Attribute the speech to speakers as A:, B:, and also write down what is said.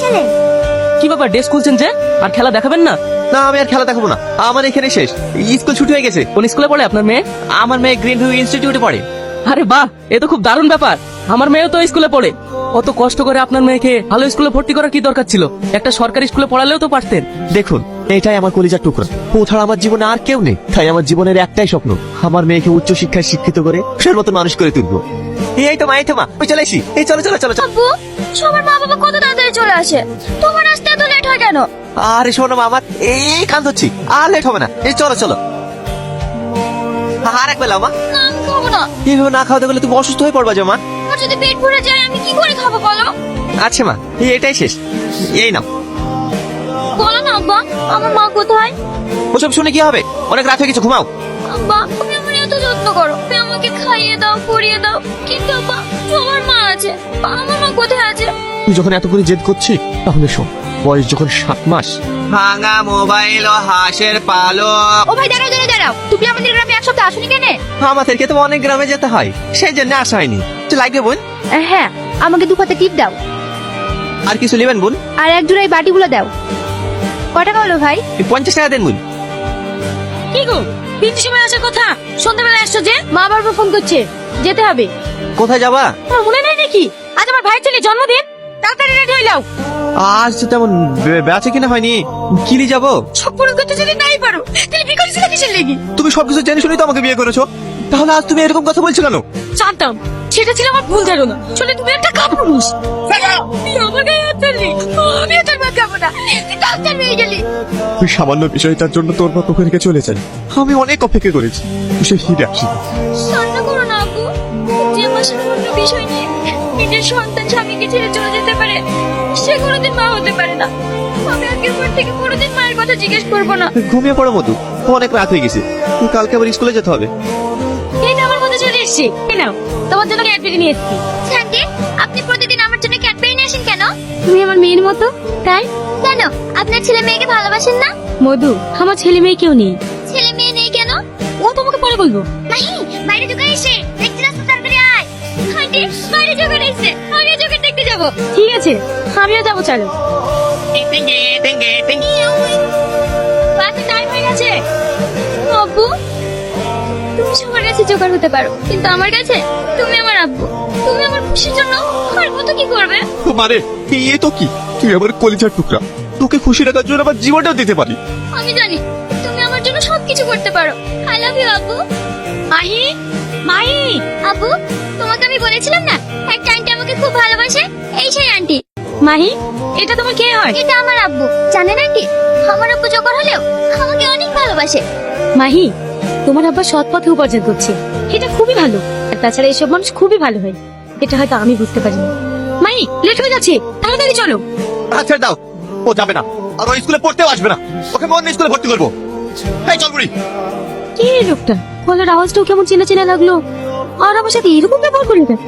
A: ছেলে
B: কি ব্যাপার ড্রেস খুলছেন যে? আর খেলা দেখাবেন না?
C: না আমি আর খেলা দেখাবো না। আমার এখানে শেষ। স্কুল ছুটি হয়ে গেছে।
B: কোন স্কুলে পড়ে আপনার মেয়ে?
C: আমার মেয়ে গ্রিন ভিউ ইনস্টিটিউটে পড়ে।
B: আরে বাহ এ তো খুব দারুণ ব্যাপার। আমার মেয়েও তো স্কুলে পড়ে। অত কষ্ট করে আপনার মেয়েকে ভালো স্কুলে ভর্তি করার কি দরকার ছিল? একটা সরকারি স্কুলে পড়ালেও তো পারতেন।
C: দেখুন এটাই আমার কলিজার টুকরা। ও ছাড়া আমার জীবনে আর কেউ নেই। তাই আমার জীবনের একটাই স্বপ্ন আমার মেয়েকে উচ্চ শিক্ষায় শিক্ষিত করে মতো মানুষ করে তুলবো। এই তো মা এই তো মা ওই চলে এসি এই চলো চলো চলো চলো।
A: সবার মা বাবা কত তাড়াতাড়ি চলে আসে? তোমার আসতে এত লেট হয় কেন?
C: আরে শোনো মা আমার এই কান ধরছি আর লেট হবে না। এই চলো চলো। আর এক বেলা মা।
A: না আমি খাব না।
C: এইভাবে না খাওয়াতে গেলে তুমি অসুস্থ হয়ে পড়বা যে মা।
A: আমার যদি পেট ভরে যায় আমি কি করে খাব বলো?
C: আচ্ছা মা এটাই শেষ। এই নাও।
A: বলো না আব্বা আমার মা কোথায়?
C: ওসব শুনে কি হবে? অনেক রাত হয়ে গেছে ঘুমাও।
A: আব্বা তুমি আমার এত যত্ন করো। আমাকে খাইয়ে দাও পরিয়ে দাও। কিন্তু আব্বা তোমার মা আছে। আমার মা কোথায় আছে?
C: তুই যখন এত করে জেদ করছিস তাহলে শোন বয়স যখন সাত মাস। ভাঙা মোবাইল ও হাঁসের পালক।
A: ও ভাই দাঁড়াও দাঁড়াও দাঁড়াও। তুমি আমাদের গ্রামে এক সপ্তাহ আসুনি কেন?
C: আমাদেরকে তো অনেক গ্রামে যেতে হয় সেই জন্য আসা হয়নি। তো লাগবে বোন?
A: হ্যাঁ আমাকে দু পাতা টিপ দাও।
C: আর কিছু নেবেন বোন?
A: আর এক জোড়া এই বাটিগুলো দাও। কয় টাকা হলো ভাই
C: পঞ্চাশ টাকা দেন বোন।
A: কি গো তিনটে সময় আসার কথা? সন্ধ্যাবেলা আসছো যে? মা বারবার ফোন করছে। যেতে হবে।
C: কোথায় যাবা?
A: তোমার মনে নেই নাকি? আজ আমার ভাইয়ের ছেলে জন্মদিন। তাড়াতাড়ি রেডি যাও।
C: আজ তো তেমন বেচা কিনা হয়নি। কিলি যাব?
A: সব পূরণ করতে যদি নাই পারো তাহলে বিকল ছিল কিসের লেগে?
C: তুমি সবকিছু জেনে শুনেই তো আমাকে বিয়ে করেছ। তাহলে আজ তুমি এরকম কথা বলছো কেন?
A: জানতাম সেটা ছিল আমার ভুল ধারণা। চলে তুমি একটা কাপুরুষ তুই আমার গায়ে হাত তোর না। তুই ডাক্তার হয়ে গেলি।
C: তুই সামান্য বিষয়টার জন্য তোর মা তোকে চলে যাই আমি অনেক অপেক্ষা করেছি। তুই সে ফিরে আসি
A: কান্না করো না আপু। যে আমার সামান্য বিষয় নিয়ে নিজের সন্তান স্বামীকে ছেড়ে চলে যেতে পারে সে কোনোদিন মা হতে পারে না। আমি আজকের পর থেকে কোনোদিন মায়ের কথা জিজ্ঞেস করব না।
C: ঘুমিয়ে পড়ো মধু অনেক রাত হয়ে গেছে। কালকে আবার স্কুলে যেতে হবে।
A: এই তো আমার মধ্যে চলে এসেছি। এই নাও তোমার জন্য ক্যাডবেরি নিয়ে এসেছি। আন্টি আপনি প্রতিদিন আমার জন্য ক্যাডবেরি নিয়ে আসেন কেন? তুমি আমার মেয়ের মতো তাই? কেন? আপনার ছেলে মেয়েকে ভালোবাসেন না?
D: মধু আমার ছেলে মেয়ে কেউ নেই।
A: ছেলে মেয়ে নেই কেন?
D: ও তোমাকে পরে বলব।
A: নাহি বাইরে জোগাড় এসে। বাইরে জোগাড় এসে। আমি জোগাড় দেখতে যাব।
D: ঠিক আছে আমিও যাব চলো।
A: বাসে টাইম হয়ে গেছে। আব্বু তুমি সবার কাছে জোগাড় হতে পারো কিন্তু আমার কাছে তুমি আমার আব্বু। তুমি আমার খুশির জন্য আর কত কি করবে?
C: মানে এ তো কি? তুই আমার কলিজার টুকরা। তোকে খুশি রাখার জন্য আমার জীবনটাও দিতে পারি।
A: আমি জানি তুমি আমার জন্য সবকিছু করতে পারো। আই লাভ ইউ আব্বু।
D: মাহি মাহি
A: আব্বু। বলেছিলাম না? একটা আন্টি আমাকে খুব ভালোবাসে এই সেই আন্টি
D: মাহি এটা তোমার কে হয়?
A: এটা আমার আব্বু। জানেন আন্টি আমার আব্বু জোগাড় হলেও আমাকে অনেক ভালোবাসে।
D: মাহি তোমার আব্বা সৎ পথে উপার্জন করছে। এটা খুবই ভালো। আর তাছাড়া এইসব মানুষ খুবই ভালো হয়। এটা হয়তো আমি বুঝতে পারিনি। মাহি লেট হয়ে যাচ্ছে। তাড়াতাড়ি চলো।
C: আচ্ছা দাও। ও যাবে না। আর ও স্কুলে পড়তেও আসবে না। ওকে মন স্কুলে ভর্তি করব। এই চল বুড়ি।
D: কে লোকটা? গলার আওয়াজটাও কেমন চেনা চেনা লাগল। আর আমার সাথে এরকম ব্যবহার করলে কেন?